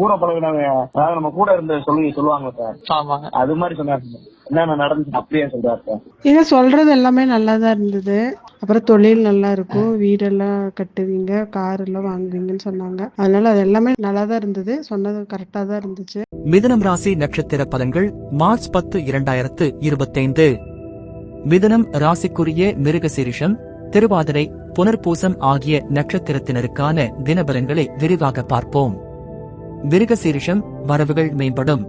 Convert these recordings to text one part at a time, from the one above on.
கூட பழகினவங்க அதாவது நம்ம கூட இருந்த சொல்லி சொல்லுவாங்க சார். அது மாதிரி சொன்னாரு சார். என்னென்ன நடந்துச்சு அப்படியே சொல்றாரு சார். நீங்க சொல்றது எல்லாமே நல்லா தான் இருந்தது. அப்புறம் தொழில் நல்லா இருக்கும். வீடெல்லாம் கட்டுவீங்க கார் எல்லாம் வாங்குவீங்கன்னு சொன்னாங்க. அதனால அது எல்லாமே நல்லா தான் இருந்தது. சொன்னது கரெக்டா தான் இருந்துச்சு. மிதுனம் ராசி நட்சத்திர பலன்கள் மார்ச் பத்து இரண்டாயிரத்து இருபத்தைந்து. மிதுனம் ராசிக்குரிய மிருகசீரிஷம் திருவாதிரை புனர்பூசம் ஆகிய நட்சத்திரத்தினருக்கான தினபலன்களை விரிவாக பார்ப்போம். மிருகசீரிஷம் வரவுகள் மேம்படும்.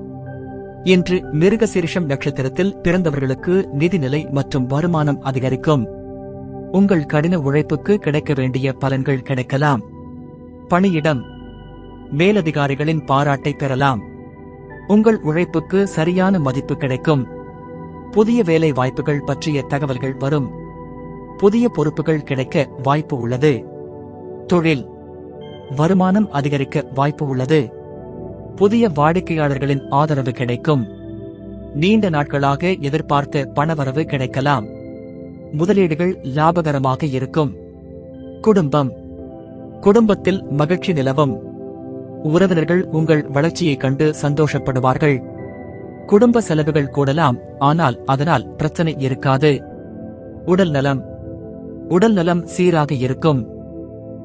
இன்று மிருகசீரிஷம் நட்சத்திரத்தில் பிறந்தவர்களுக்கு நிதிநிலை மற்றும் வருமானம் அதிகரிக்கும். உங்கள் கடின உழைப்புக்கு கிடைக்க வேண்டிய பலன்கள் கிடைக்கலாம். பணியிடம் மேலதிகாரிகளின் பாராட்டை பெறலாம். உங்கள் உழைப்புக்கு சரியான மதிப்பு கிடைக்கும். புதிய வேலை வாய்ப்புகள் பற்றிய தகவல்கள் வரும். புதிய பொறுப்புகள் கிடைக்க வாய்ப்பு உள்ளது. தொழில். வருமானம் அதிகரிக்க வாய்ப்பு உள்ளது. புதிய வாடிக்கையாளர்களின் ஆதரவு கிடைக்கும். நீண்ட நாட்களாக எதிர்பார்த்த பணவரவு கிடைக்கலாம். முதலீடுகள் லாபகரமாக இருக்கும். குடும்பம். குடும்பத்தில் மகிழ்ச்சி நிலவும். உறவினர்கள் உங்கள் வளர்ச்சியைக் கண்டு சந்தோஷப்படுவார்கள். குடும்ப செலவுகள் கூடலாம் ஆனால் அதனால் பிரச்சனை இருக்காது. உடல் நலம். உடல் நலம் சீராக இருக்கும்.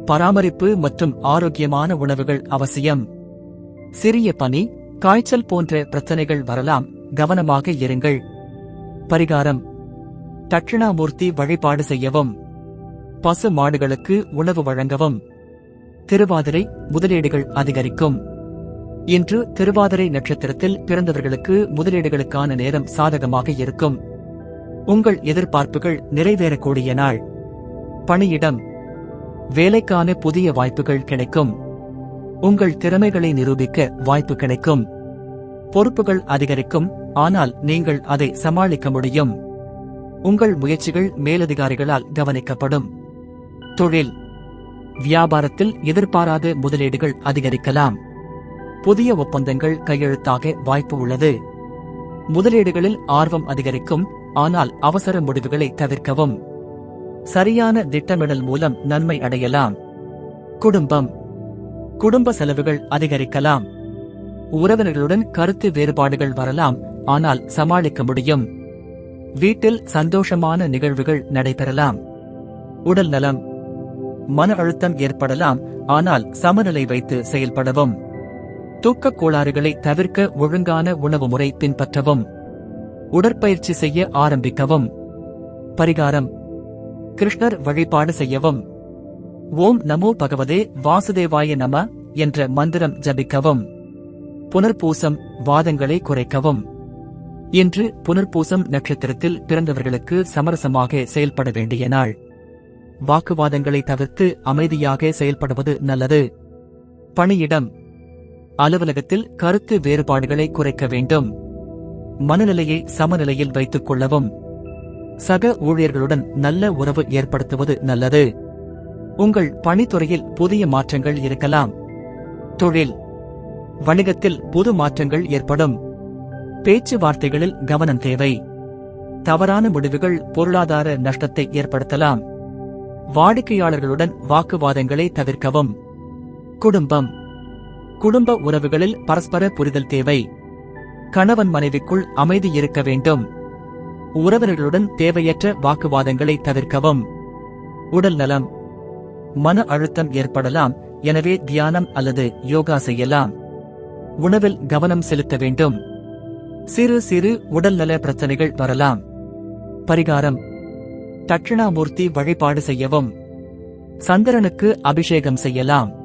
பராமரிப்பு மற்றும் ஆரோக்கியமான உணவுகள் அவசியம். சிறிய பனி காய்ச்சல் போன்ற பிரச்சனைகள் வரலாம். கவனமாக இருங்கள். பரிகாரம். தட்சிணாமூர்த்தி வழிபாடு செய்யவும். பசு மாடுகளுக்கு உணவு வழங்கவும். திருவாதிரை முதலீடுகள் அதிகரிக்கும். இன்று திருவாதிரை நட்சத்திரத்தில் பிறந்தவர்களுக்கு முதலீடுகளுக்கான நேரம் சாதகமாக இருக்கும். உங்கள் எதிர்பார்ப்புகள் நிறைவேறக்கூடிய நாள். பணியிடம். வேலைக்கான புதிய வாய்ப்புகள் கிடைக்கும். உங்கள் திறமைகளை நிரூபிக்க வாய்ப்பு கிடைக்கும். பொறுப்புகள் அதிகரிக்கும் ஆனால் நீங்கள் அதை சமாளிக்க முடியும். உங்கள் முயற்சிகள் மேலதிகாரிகளால் கவனிக்கப்படும். தொழில். வியாபாரத்தில் எதிர்பாராத முதலீடுகள் அதிகரிக்கலாம். புதிய ஒப்பந்தங்கள் கையெழுத்தாக வாய்ப்பு உள்ளது. முதலீடுகளில் ஆர்வம் அதிகரிக்கும் ஆனால் அவசர முடிவுகளை தவிர்க்கவும். சரியான திட்டமிடல் மூலம் நன்மை அடையலாம். குடும்பம். குடும்ப செலவுகள் அதிகரிக்கலாம். உறவினர்களுடன் கருத்து வேறுபாடுகள் வரலாம் ஆனால் சமாளிக்க முடியும். வீட்டில் சந்தோஷமான நிகழ்வுகள் நடைபெறலாம். உடல் நலம் மன அழுத்தம் ஏற்படலாம் ஆனால் சமநிலை வைத்து செயல்படவும். தூக்கக் கோளாறுகளை தவிர்க்க ஒழுங்கான உணவு முறை பின்பற்றவும். உடற்பயிற்சி செய்ய ஆரம்பிக்கவும். பரிகாரம் கிருஷ்ணர் வழிபாடு செய்யவும். ஓம் நமோ பகவதே வாசுதேவாய நம என்ற மந்திரம் ஜபிக்கவும். புனர்பூசம் வாதங்களை குறைக்கவும். இன்று புனர்பூசம் நட்சத்திரத்தில் பிறந்தவர்களுக்கு சமரசமாக செயல்பட வேண்டிய நாள். வாக்குவாதங்களை தவிர்த்து அமைதியாக செயல்படுவது நல்லது. பணியிடம். அலுவலகத்தில் கருத்து வேறுபாடுகளை குறைக்க வேண்டும். மனநிலையை சமநிலையில் வைத்துக் கொள்ளவும். சக ஊழியர்களுடன் நல்ல உறவு ஏற்படுத்துவது நல்லது. உங்கள் பணித்துறையில் புதிய மாற்றங்கள் இருக்கலாம். தொழில். வணிகத்தில் புது மாற்றங்கள் ஏற்படும். பேச்சுவார்த்தைகளில் கவனம் தேவை. தவறான முடிவுகள் பொருளாதார நஷ்டத்தை ஏற்படுத்தலாம். வாடிக்கையாளர்களுடன் வாக்குவாதங்களை தவிர்க்கவும். குடும்பம். குடும்ப உறவுகளில் பரஸ்பர புரிதல் தேவை. கணவன் மனைவிக்குள் அமைதி இருக்க வேண்டும். உறவினர்களுடன் தேவையற்ற வாக்குவாதங்களை தவிர்க்கவும். உடல் நலம் மன அழுத்தம் ஏற்படலாம். எனவே தியானம் அல்லது யோகா செய்யலாம். உணவில் கவனம் செலுத்த வேண்டும். சிறு சிறு உடல்நல பிரச்சனைகள் வரலாம். பரிகாரம். தட்சிணாமூர்த்தி வழிபாடு செய்யவும். சந்திரனுக்கு அபிஷேகம் செய்யலாம்.